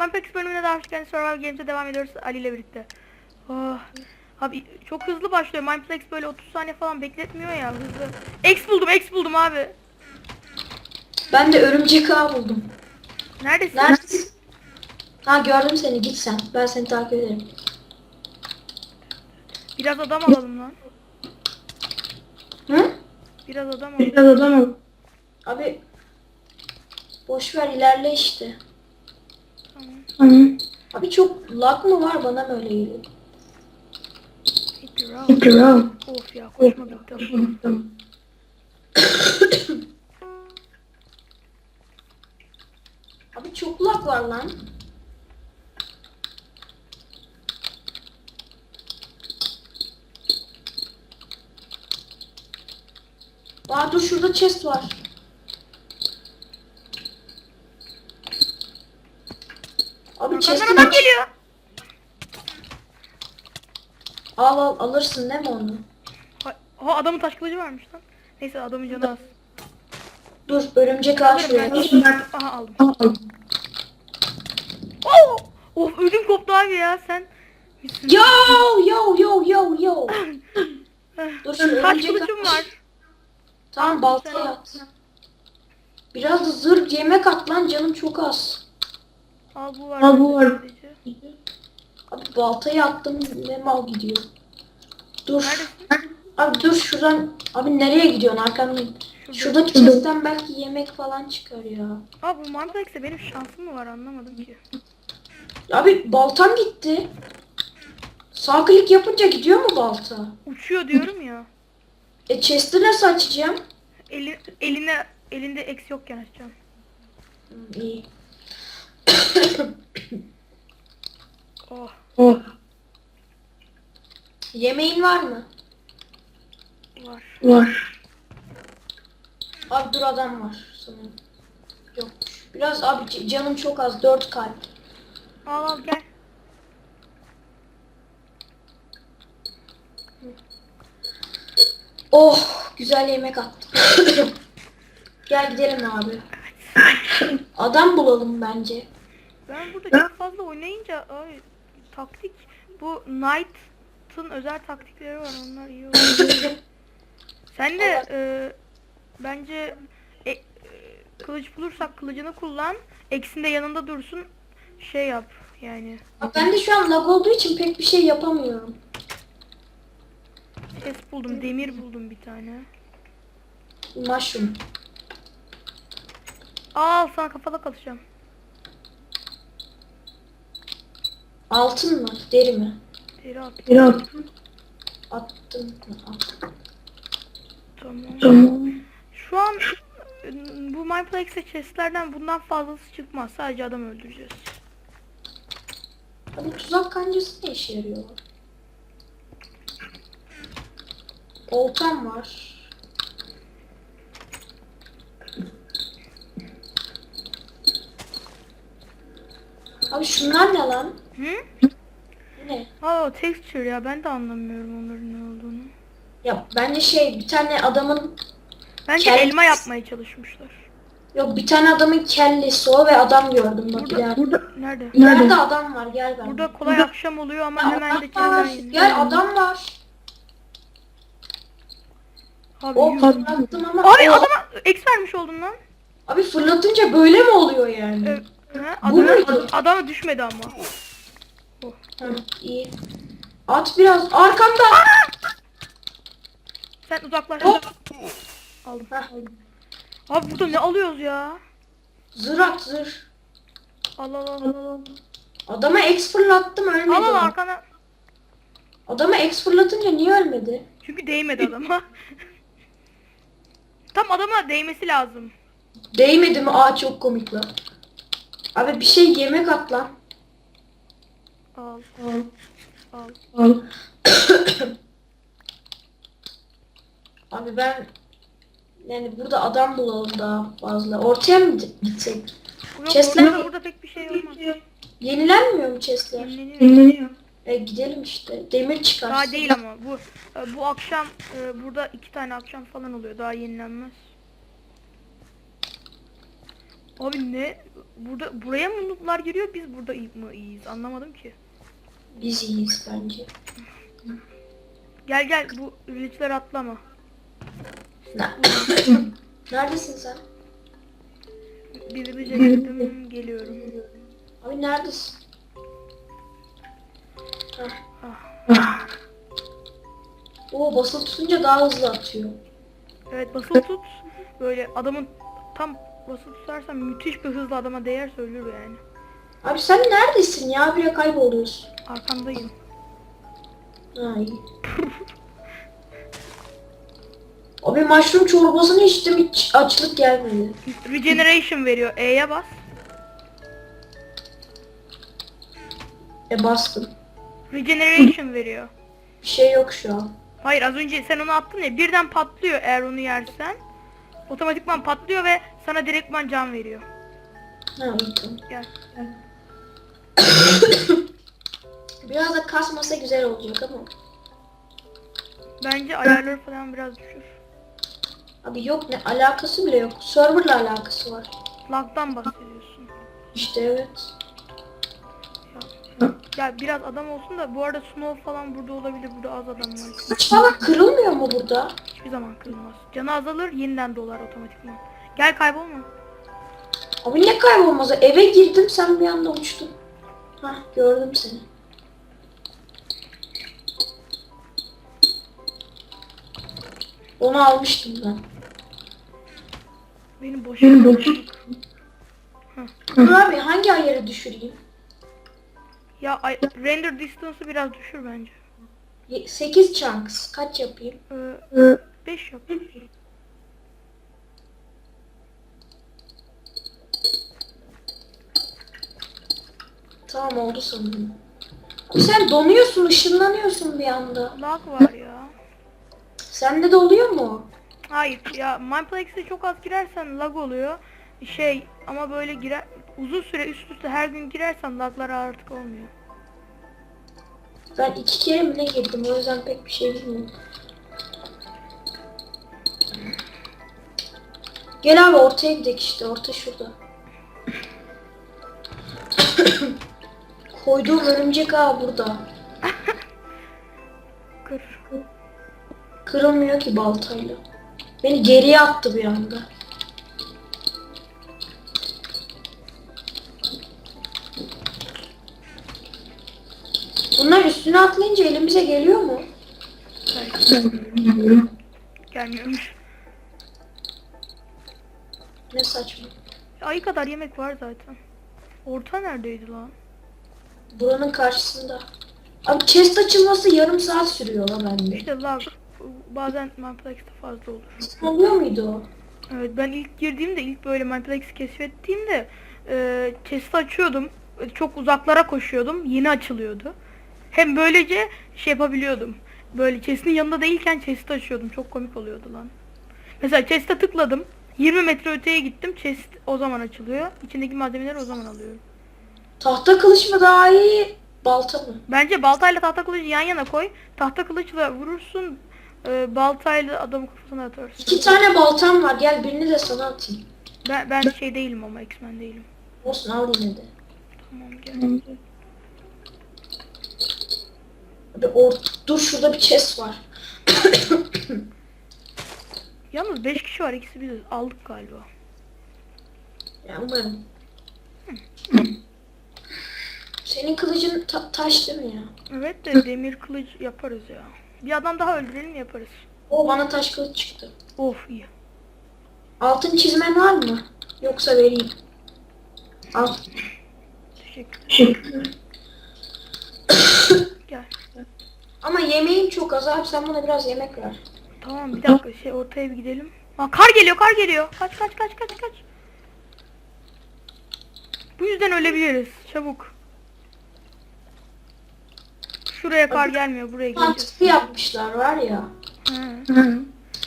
Manpex bölümüne daha hoş geldiniz. Survival Games'e devam ediyoruz Ali ile birlikte. Oh. Abi çok hızlı başlıyor. Mineplex böyle 30 saniye falan bekletmiyor ya hızlı. X buldum, X buldum abi. Ben de örümcek ağ buldum. Neredesin? Neredesin? Ha gördüm seni git sen. Ben seni takip ederim. Biraz adam alalım lan. Hı? Biraz adam alalım. Biraz adam ol. Abi boş ver ilerle işte. Tamam. Abi çok lag mı var bana mı öyle geliyor? Kral. Of ya koşma bitti. Tamam. Abi çok lag var lan. Aa dur şurada chest var. Abi Arkamdan chest'i adam geliyor. al al alırsın değil mi onu? Ha, ha, adamın taş kılıcı varmış lan. Neyse adamın canı az. Dur örümcek ağ şuraya. Aha aldım. Al. Oh! Of ödüm koptu abi ya sen. Yo yo yo yo yo. Dur şu örümcek kılıcım var. Tamam baltaya at. Biraz da zırh yemek at lan canım çok az. Al bu var. Al bu var. Abi baltayı attım ne mal gidiyor. Dur. Neredesin? Abi dur şuradan. Abi nereye gidiyorsun arkamdan? Şurada. Şuradaki chest'ten belki yemek falan çıkar ya. Aa bu Manplex'e benim şansım mı var anlamadım ki. Abi baltam gitti. Sağ klik yapınca gidiyor mu balta? Uçuyor diyorum ya. E chest'i nasıl açacağım? Eli, eline elinde X yokken açacağım. Hmm, iyi. Oh. Oh. Yemeğin var mı? Var. Var. Abi dur adam var sanırım. Yokmuş. Biraz abi canım çok az. Dört kalp. Al al gel. Oh güzel yemek attım. Gel gidelim abi. Adam bulalım bence. Ben burada çok fazla oynayınca ay, taktik bu Knight'ın özel taktikleri var onlar iyi oluyor. Sen de e, bence e, e, kılıç bulursak kılıcını kullan. Eksin de yanında dursun. Şey yap yani. Ben de şu an lag olduğu için pek bir şey yapamıyorum. Chest buldum, demir buldum bir tane. Mushroom. Al sana kafalık atacağım. Altın mı? Deri mi? Deri at. Bir at. Attım. At. Tamam. Tamam. Şu an bu Mineplex'e chestlerden bundan fazlası çıkmaz. Sadece adam öldüreceğiz. Abi tuzak kancası ne işe yarıyor? Oltam var. Abi şunlar ne lan? Hı? Ne? Aa texture ya ben de anlamıyorum onların ne olduğunu. Ya bence şey bir tane adamın Bence Kel- elma yapmaya çalışmışlar. yok bir tane adamın kellesi o ve adam gördüm bak Burada- ileride. Burada. Nerede? İleride Nerede? adam var gel ben. Burada kolay akşam oluyor ama hemen de adam var. yeniyor. Gel adam var. Abi, O yuh. fırlattım ama Abi o- adama X vermiş oldun lan. abi fırlatınca böyle mi oluyor yani? Ee, ha, Bu adama, adama düşmedi ama. Hı, iyi. At biraz arkamda. Sen uzaklaş. Hop. Aldım. Heh. Abi burada ne alıyoruz ya? Zır at zır. Al al al al. al. Adama X fırlattım ölmedi. Al al arkana. Adama X fırlatınca niye ölmedi? Çünkü değmedi adama. Tam adama değmesi lazım. Değmedi mi? Aa çok komik lan. Abi bir şey yemek at lan. Al Al. al. Al. Abi ben yani burada adam bulalım daha fazla. Ortaya mı gitsek? Yok Chestler- burada, burada pek bir şey olmaz. Yenilenmiyor mu chestler? Yenileniyor. E gidelim işte. Demir çıkar. Daha değil ama bu e, bu akşam e, burada iki tane akşam falan oluyor. Daha yenilenmez. Abi ne burada buraya mı noob'lar giriyor biz burada mı iyiyiz anlamadım ki. Biz iyiyiz bence. Gel gel bu village'lere atlama. Ne- Neredesin sen? Bir village'e gittim geliyorum. Abi neredesin? Hah. Ah. Oo basılı tutunca daha hızlı atıyor. Evet basılı tut. Böyle adamın tam basılı tutarsan müthiş bir hızla adama değer söylüyor yani. Abi sen neredesin ya? Bile kayboluyorsun. Arkandayım. İyi. Abi mushroom çorbasını içtim hiç açlık gelmedi. Regeneration veriyor. E'ye bas. E bastım. Regeneration veriyor. Bir şey yok şu an. Hayır az önce sen onu attın ya birden patlıyor eğer onu yersen. Otomatikman patlıyor ve sana direktman can veriyor. Ha tamam. Gel. Biraz da kasmasa güzel olacak ama. Bence ayarları falan biraz düşür. Abi yok ne alakası bile yok. Serverla alakası var. Lag'dan bahsediyorsun. İşte evet. Ya, biraz adam olsun da bu arada Snow falan burada olabilir. Burada az adam var. Falan kırılmıyor mu burada? Hiçbir zaman kırılmaz. Canı azalır yeniden dolar otomatikman. Gel kaybolma. Abi ne kaybolmaz? Eve girdim sen bir anda uçtun. Hah gördüm seni. Onu almıştım ben. Benim boşum boşum. Dur abi hangi ayarı düşüreyim? Ya ay- render distance'ı biraz düşür bence. 8 chunks. Kaç yapayım? Ee, 5 yap. Tamam oldu sanırım. Sen donuyorsun, ışınlanıyorsun bir anda. Lag var ya. Sende de oluyor mu? Hayır ya Mineplex'e çok az girersen lag oluyor. Şey ama böyle girer uzun süre üst üste her gün girersen laglar artık olmuyor. Ben iki kere mi ne girdim o yüzden pek bir şey bilmiyorum. Gel abi ortaya gidelim işte orta şurada. Koyduğum örümcek ağı burada. Kır. Kırılmıyor ki baltayla. Beni geriye attı bir anda. Bunlar üstüne atlayınca elimize geliyor mu? Gelmiyormuş. Ne saçma. Ayı kadar yemek var zaten. Orta neredeydi lan? Buranın karşısında. Abi chest açılması yarım saat sürüyor la bende. İşte lag bazen Mineplex'te fazla olur. Ne oluyor muydu o? Evet ben ilk girdiğimde ilk böyle Mineplex'i keşfettiğimde e, chest'i açıyordum. Çok uzaklara koşuyordum. Yeni açılıyordu. Hem böylece şey yapabiliyordum. Böyle chest'in yanında değilken chest'i açıyordum. Çok komik oluyordu lan. Mesela chest'e tıkladım. 20 metre öteye gittim. Chest o zaman açılıyor. İçindeki malzemeleri o zaman alıyorum. Tahta kılıç mı daha iyi? Balta mı? Bence baltayla tahta kılıcı yan yana koy. Tahta kılıçla vurursun. E, baltayla adamın kafasına atarsın. İki tane baltam var. Gel birini de sana atayım. Ben, ben şey değilim ama X-Men değilim. Olsun al yine de. Tamam gel. Abi or dur şurada bir chest var. Yalnız 5 kişi var ikisi biz aldık galiba. Ya umarım. Senin kılıcın ta- taş değil mi ya? Evet de demir kılıç yaparız ya. Bir adam daha öldürelim yaparız. O bana taş kılıç çıktı. Of iyi. Altın çizmen var mı? Yoksa vereyim. Al. Teşekkürler. Gel. Ama yemeğim çok az abi sen bana biraz yemek ver. Tamam bir dakika şey ortaya bir gidelim. Aa, kar geliyor kar geliyor. Kaç kaç kaç kaç kaç. Bu yüzden ölebiliriz. Çabuk. Şuraya kar gelmiyor buraya geleceğiz. Mantıklı yapmışlar var ya. Hı.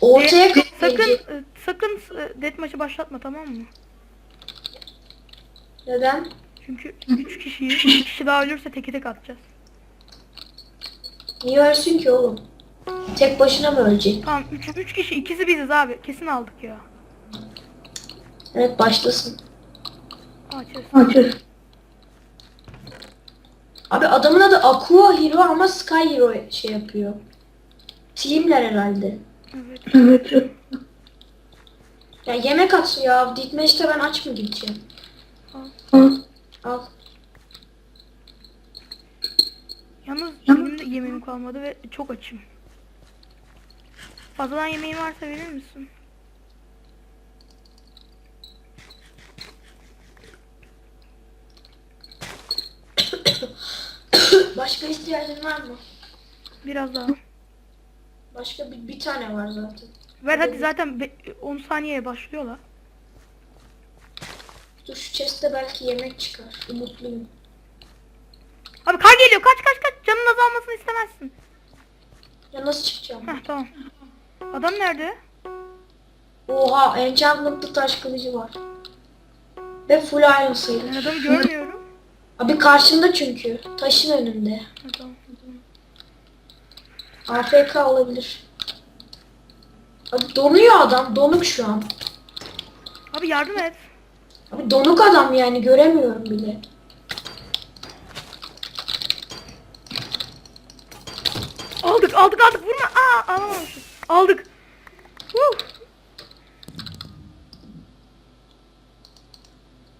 Ortaya E, kar sakın gelecek. e, sakın e, deathmatch'ı başlatma tamam mı? Neden? Çünkü 3 kişiyiz. Bir kişi daha ölürse teke tek atacağız. Niye ölsün ki oğlum? Tek başına mı ölecek? Tamam 3 3 kişi ikisi biziz abi. Kesin aldık ya. Evet başlasın. Aa chest. Abi adamın adı Aqua Hero ama Sky Hero şey yapıyor. Teamler herhalde. Evet. Evet. Ya yemek at ya. Deathmatch'te ben aç mı gideceğim? Al. Al. Yalnız benim de yemeğim kalmadı ve çok açım. Fazladan yemeğin varsa verir misin? Başka ihtiyacın var mı? Biraz daha. Başka bir, bir tane var zaten. Ver hadi zaten be- 10 saniyeye başlıyor la. Dur şu chest'te belki yemek çıkar. Umutluyum. Abi kar geliyor kaç kaç kaç canın azalmasını istemezsin. Ya nasıl çıkacağım? Heh tamam. Adam nerede? Oha enchantment'lı taş kılıcı var. Ve full iron sayılır. adamı görmüyorum. Abi karşında çünkü. Taşın önünde. Tamam. AFK olabilir. Abi donuyor adam. Donuk şu an. Abi yardım et. Abi donuk adam yani göremiyorum bile. Aldık aldık aldık vurma. Aa alamamışız. Aldık. Huh.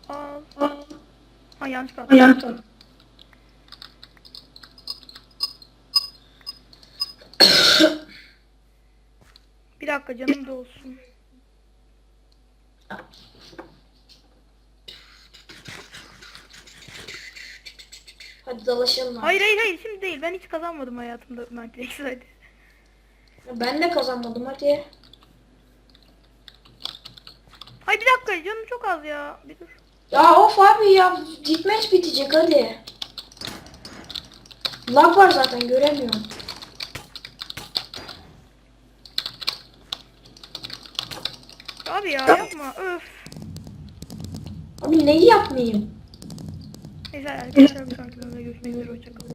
Al. al. Ha yanlış kaldı. Ayağım tak. Bir dakika canım da olsun. Hadi dalaşalım abi. Hayır hayır hayır şimdi değil. Ben hiç kazanmadım hayatımda Minecraft hadi. Ben de kazanmadım hadi. Hayır bir dakika canım çok az ya. Bir dur. Ya of abi ya deathmatch bitecek hadi. Lag var zaten göremiyorum. Abi ya yapma öf. Abi neyi yapmayayım? Neyse arkadaşlar bir sonraki bölümde görüşmek üzere hoşçakalın.